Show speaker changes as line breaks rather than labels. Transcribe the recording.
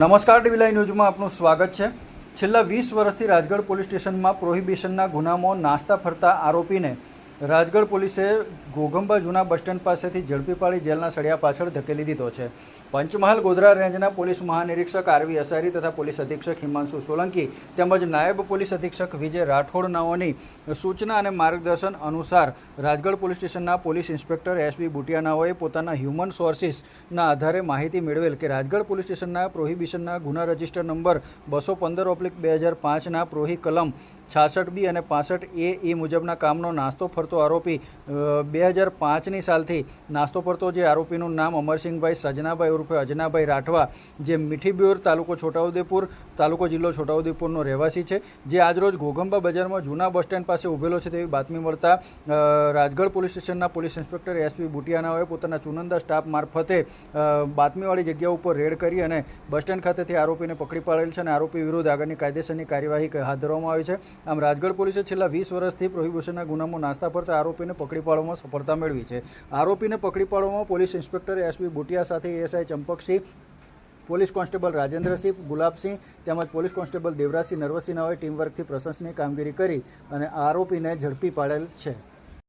નમસ્કાર ટીવી ન્યૂઝમાં આપનું સ્વાગત છે. છેલ્લા વીસ વર્ષથી રાજગઢ પોલીસ સ્ટેશનમાં પ્રોહિબિશનના ગુનામાં નાસ્તા ફરતા આરોપીને રાજગઢ પોલીસે ઘોઘંબા જૂના બસ સ્ટેન્ડ પાસેથી ઝડપી પાડી જેલના સળિયા પાછળ ધકેલી દીધો છે. પંચમહાલ ગોધરા રેન્જના પોલીસ મહાનિરીક્ષક આરવી અસારી તથા પોલીસ અધિક્ષક હિમાંશુ સોલંકી તેમજ નાયબ પોલીસ અધિક્ષક વિજય રાઠોડનાઓની સૂચના અને માર્ગદર્શન અનુસાર રાજગઢ પોલીસ સ્ટેશનના પોલીસ ઇન્સ્પેક્ટર એસબી બુટિયાનાઓએ પોતાના હ્યુમન સોર્સિસના આધારે માહિતી મેળવેલ કે રાજગઢ પોલીસ સ્ટેશનના પ્રોહિબિશનના ગુના રજિસ્ટર નંબર બસો પંદર ઓપ્લિક બે હજાર પાંચના પ્રોહી કલમ છાસઠ બી અને પાસઠ એ એ મુજબના કામનો નાસ્તો ફરતો આરોપી બે હજાર પાંચની સાલથી નાસ્તો ફરતો જે આરોપીનું નામ અમરસિંહભાઈ સજનાભાઈ ઉર્ફે અજનાભાઈ રાઠવા, જે મીઠીબ્યોર તાલુકો છોટાઉદેપુર, તાલુકો જિલ્લો છોટાઉદેપુરનો રહેવાસી છે, જે આજરોજ ઘોઘંબા બજારમાં જૂના બસ સ્ટેન્ડ પાસે ઊભેલો છે તેવી બાતમી મળતા રાજગઢ પોલીસ સ્ટેશનના પોલીસ ઇન્સ્પેક્ટર એસપી બુટિયાનાઓએ પોતાના ચુનંદા સ્ટાફ મારફતે બાતમીવાળી જગ્યા ઉપર રેડ કરી અને બસ સ્ટેન્ડ ખાતેથી આરોપીને પકડી પાડેલ છે અને આરોપી વિરુદ્ધ આગળની કાયદેસરની કાર્યવાહી હાથ ધરવામાં આવી છે. આમ રાજગઢ પોલીસે છેલ્લા વીસ વર્ષથી પ્રોહિબિશનના ગુનામાં નાસ્તા ફરતા આરોપીને પકડી પાડવામાં સફળતા મેળવી છે. આરોપીને પકડી પાડવામાં police inspector S P Butiya ASI Champaksinh, police constable Rajendrasinh Gulabsinh તેમજ police constable Devrajsinh Narvasinh team ટીમવર્કથી પ્રશંસનીય કામગીરી કરી અને આરોપીને ઝડપી પાડેલ છે.